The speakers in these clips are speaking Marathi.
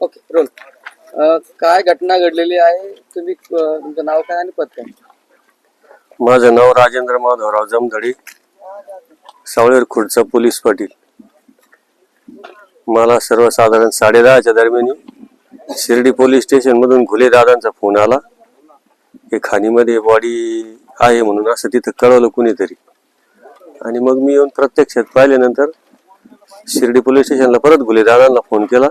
Okay role. काय घटना घडलेली आहे? तुम्ही तुमचं नाव काय आणि पत्ता माझं नाव राजेंद्र माधवराव जमधडे सावळेर खुर्चा पोलीस पाटील. मला सर्वसाधारण साडेदहाच्या दरम्यान शिर्डी पोलीस स्टेशन मधून घुले दादांचा फोन आला. हे खाणीमध्ये बॉडी आहे म्हणून असं तिथं कळवलं कुणीतरी. आणि मग मी येऊन प्रत्यक्षात पाहिल्यानंतर शिर्डी पोलीस स्टेशनला परत घुले दादांना फोन केला.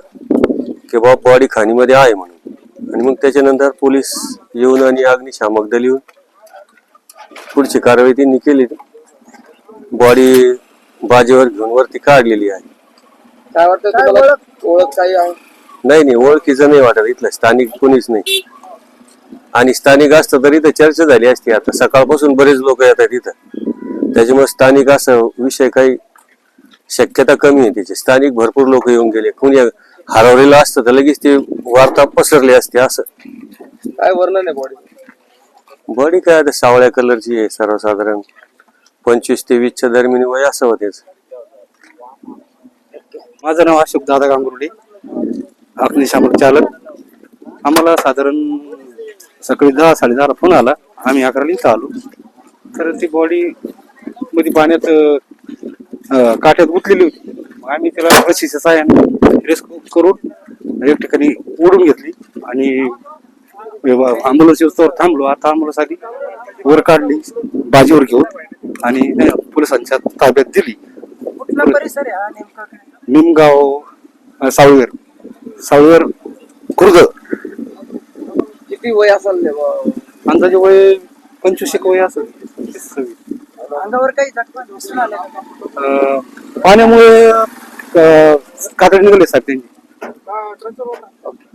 की बाबा बॉडी खाणीमध्ये आहे म्हणून. आणि मग त्याच्यानंतर पोलीस येऊन आणि अग्निशामक दल येऊन पुढची कारवाई त्यांनी केली. बॉडी बाजेवर घेऊन वरती काढलेली आहे. काय वाटतं तुम्हाला? ओळख काही आहे? नाही नाही ओळखीचं नाही वाटत. इथलं स्थानिक कोणीच नाही. आणि स्थानिक असतं तर इथं चर्चा झाली असती. आता सकाळपासून बरेच लोक येतात इथं. त्याच्यामुळे स्थानिक असं विषय काही शक्यता कमी आहे त्याची स्थानिक भरपूर लोक येऊन गेले. कोणी हरवलेलं असतं तर लगेच ते वार्ता पसरली असते असं. काय वर्णन आहे बॉडी बॉडी काय आता सावळ्या कलरची आहे सर्वसाधारण. पंचवीस ते वीसच्या दरम्यान वय असं होतेच माझं नाव अशोक दादा गांगुर्डे. अग्निशामक चालक. आम्हाला साधारण सकाळी दहा साडेदहाला फोन आला. आम्ही अकराला इथं आलो. तर ती बॉडी मध्ये पाण्यात अं, काठ्यात गुंतलेली होती. आम्ही त्याला रशीच्या साह्याने रेस्क्यू करून एक ठिकाणी ओढून घेतली आणि अँब्युलन्स येऊस्तोवर थांबलो. आता अँब्युलन्स आली वर काढली बाजीवर घेऊन आणि पोलिसांच्या ताब्यात दिली. निमगाव अं, सावळवेर सावळवेर खुर्द. किती वय असेल अंदाजे वय पंचवीस एक वय असेल. अंगावर काही पाण्यामुळे कातडी निघाले साहेब त्यांची ओके.